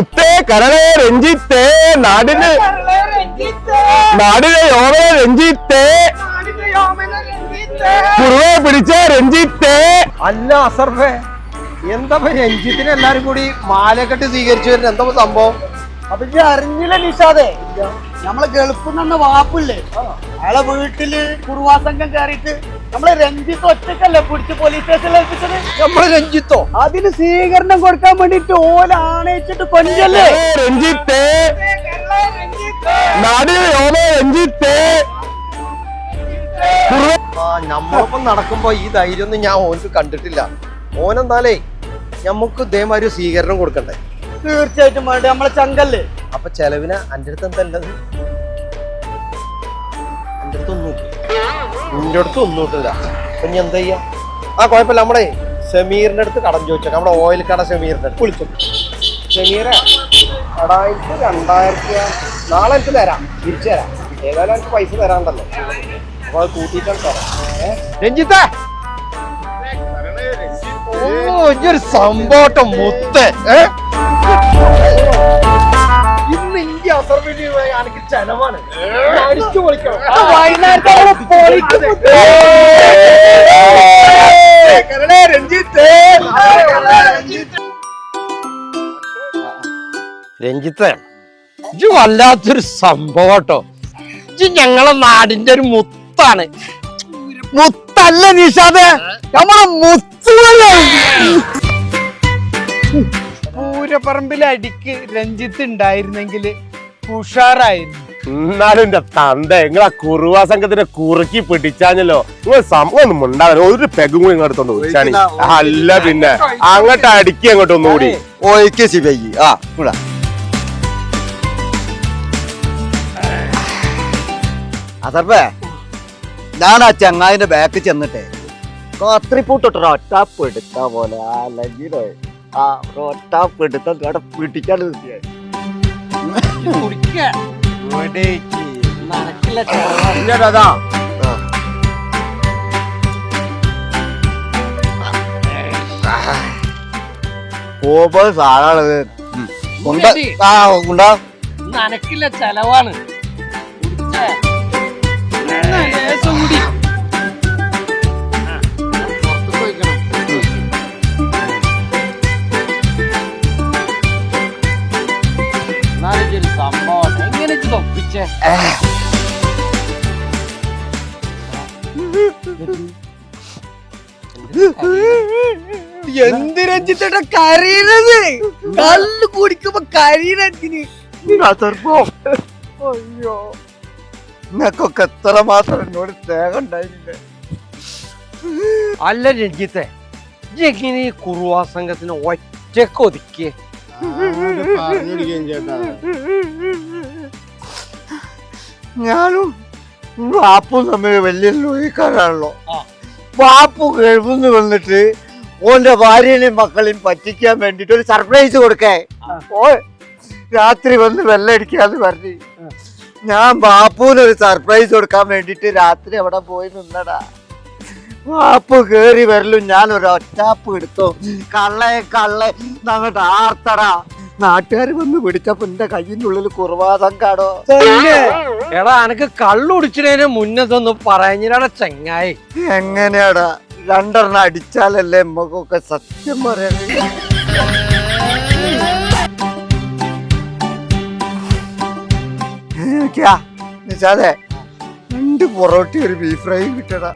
മുത്തേ കരളെ രഞ്ജിത്തേ നാടിന് നാടിനെ യോമന രഞ്ജിത്തേ. കുറുവെ പിടിച്ച രഞ്ജിത്തേ. അല്ല അസർഫേ എന്താ രഞ്ജിത്തിന് എല്ലാരും കൂടി മാലക്കെട്ട് സ്വീകരിച്ചു വരുന്ന? എന്താ സംഭവം? അപ്പൊ ഇത് അറിഞ്ഞില്ല നിഷാദേ. നമ്മളെ ഗൾഫിൽ നിന്ന് വാപ്പില്ലേ? അയാളെ വീട്ടിൽ കുറുവാ സംഘം കയറിയിട്ട് നമ്മളെ രഞ്ജിത്ത് ഒറ്റക്കല്ലേ പിടിച്ച് പോലീസ് സ്റ്റേഷനിൽ ഏൽപ്പിച്ചത്? നമ്മളെ രഞ്ജിത്തോ? അതിന് സ്വീകരണം കൊടുക്കാൻ വേണ്ടിട്ട് ഓല ആണയിച്ചിട്ട് കൊഞ്ചല്ലേ? രഞ്ജിത്തേ. രഞ്ജിത്തേ. നമ്മളിപ്പം നടക്കുമ്പോ ഈ ധൈര്യം ഒന്നും ഞാൻ ഓനക്ക് കണ്ടിട്ടില്ല. ഓനെന്താലേ നമുക്ക് ഇതേമാതിരി സ്വീകരണം കൊടുക്കണ്ടേ? തീർച്ചയായിട്ടും വേണ്ട നമ്മളെ ചങ്കല്ലേ? അപ്പൊ ചെലവിന് അന്റെ അടുത്ത് എന്താ ഉള്ളത്? അന്റെ അടുത്ത് നിന്റെ അടുത്ത് ഒന്നും ഇട്ടില്ല അപ്പൊ ഇനി എന്താ ചെയ്യാ? ആ കുഴപ്പമില്ല. നമ്മളെ സെമീറിന്റെ അടുത്ത് കടം ചോദിച്ചേക്കാം. നമ്മുടെ ഓയിൽ കട സെമീറിന്റെ അടുത്ത്. വിളിച്ചു. ഷമീറെ കടായിക്ക് രണ്ടായിരത്തി നാളെ എനിക്ക് തരാം. തിരിച്ചു തരാം. ഏതായാലും എനിക്ക് പൈസ തരാണ്ടല്ലോ അപ്പൊ അത് കൂട്ടിയിട്ടാണ് തരാം? രഞ്ജിത്തേ! സംഭവട്ടം മുത്ത്. ഇന്ന് ഇന്ത്യ അസർബൈജാനുമായി എനിക്ക് ചെലവാണ് അടിച്ചു പൊളിക്കണം. രഞ്ജിത്ത്. ഇജ് വല്ലാത്തൊരു സംഭവം കേട്ടോ. ഇജ് ഞങ്ങളെ നാടിന്റെ ഒരു മുത്താണ്. മുത്തല്ല നിഷാദേ നമ്മളെ മുത്തുകളല്ലേ പൂരപ്പറമ്പിലെ അടിക്ക് രഞ്ജിത്ത് ഉണ്ടായിരുന്നെങ്കിൽ ഉഷാറായിരുന്നു എന്നാലും എന്റെ തന്ത നിങ്ങളെ കുറുവാ സംഘത്തിനെ കുറുക്കി പിടിച്ചാഞ്ഞല്ലോ. നിങ്ങൾ സംഭവം ഉണ്ടാവില്ല ഒരു പെഗും കൂടി ഇങ്ങോട്ട് വിളിച്ചാണ് അല്ല പിന്നെ അങ്ങോട്ട് അടിക്കി അങ്ങോട്ട് ഒന്നുകൂടി. ഓയ്ക്ക് ശിവയ്ക്ക് ആ കൂടാ. അതർപ്പേ ഞാൻ ആ ചങ്ങായിന്റെ ബാക്ക് ചെന്നിട്ടെ കത്രിപ്പൂട്ടിട്ട് ഒറ്റാപ്പ് എടുത്ത പോലെ ആ ലഗിടെ ആ ഒറ്റാപ്പ് എടുത്ത പിടിക്കാൻ നിർത്തിയേ. അതാ. കോപ്പ സാറാണത് ഉണ്ട. ആ ഉണ്ട. നനക്കില്ല ചെലവാണ്. സംഭവം എങ്ങനെ ഒപ്പിച്ചേ എന്തിരഞ്ജിത്തേട്ട കരീരത് കല്ല് കുടിക്കുമ്പോ അതർപ്പോ അയ്യോ. നിങ്ങൾക്കൊക്കെ എത്ര മാത്രം എന്നോട് സ്നേഹം ഉണ്ടായിട്ടില്ല അല്ല രഞ്ജിത്തെ ഇനി എങ്ങനെ ഈ കുറുവാ സംഘത്തിന് ഒറ്റയ്ക്ക് ചേട്ടാ ഞാനും വാപ്പും തമ്മിൽ വലിയ ലോഹിക്കാരാണല്ലോ വാപ്പു കഴിവെന്ന് വന്നിട്ട് ഓന്റെ ഭാര്യനെയും മക്കളെയും പറ്റിക്കാൻ വേണ്ടിട്ട് ഒരു സർപ്രൈസ് കൊടുക്കേ. ഓ രാത്രി വന്ന് വെള്ളടിക്കാന്ന് പറഞ്ഞു. ഞാൻ ബാപ്പുവിനൊരു സർപ്രൈസ് കൊടുക്കാൻ വേണ്ടിട്ട് രാത്രി അവിടെ പോയി നിന്നടാ. വാപ്പു കേറി വരലും ഞാൻ ഒരു ഒറ്റാപ്പ് എടുത്തു. കള്ളേ കള്ളെ അങ്ങോട്ട് ആർത്തടാ. നാട്ടുകാർ വന്ന് പിടിച്ചപ്പോ എന്റെ കയ്യിന്റെ ഉള്ളിൽ കുറവാതം കാടോ എടാ എനക്ക് കള്ളുടിച്ചതിന് മുന്നതൊന്നും പറഞ്ഞിടാ ചെങ്ങായി. എങ്ങനെയാടാ? രണ്ടെണ്ണം അടിച്ചാലല്ലേ നമുക്കൊക്കെ സത്യം പറയാൻ നിശാദേ രണ്ട് പൊറോട്ടി ഒരു ബീഫ് ഫ്രൈയും കിട്ടടാ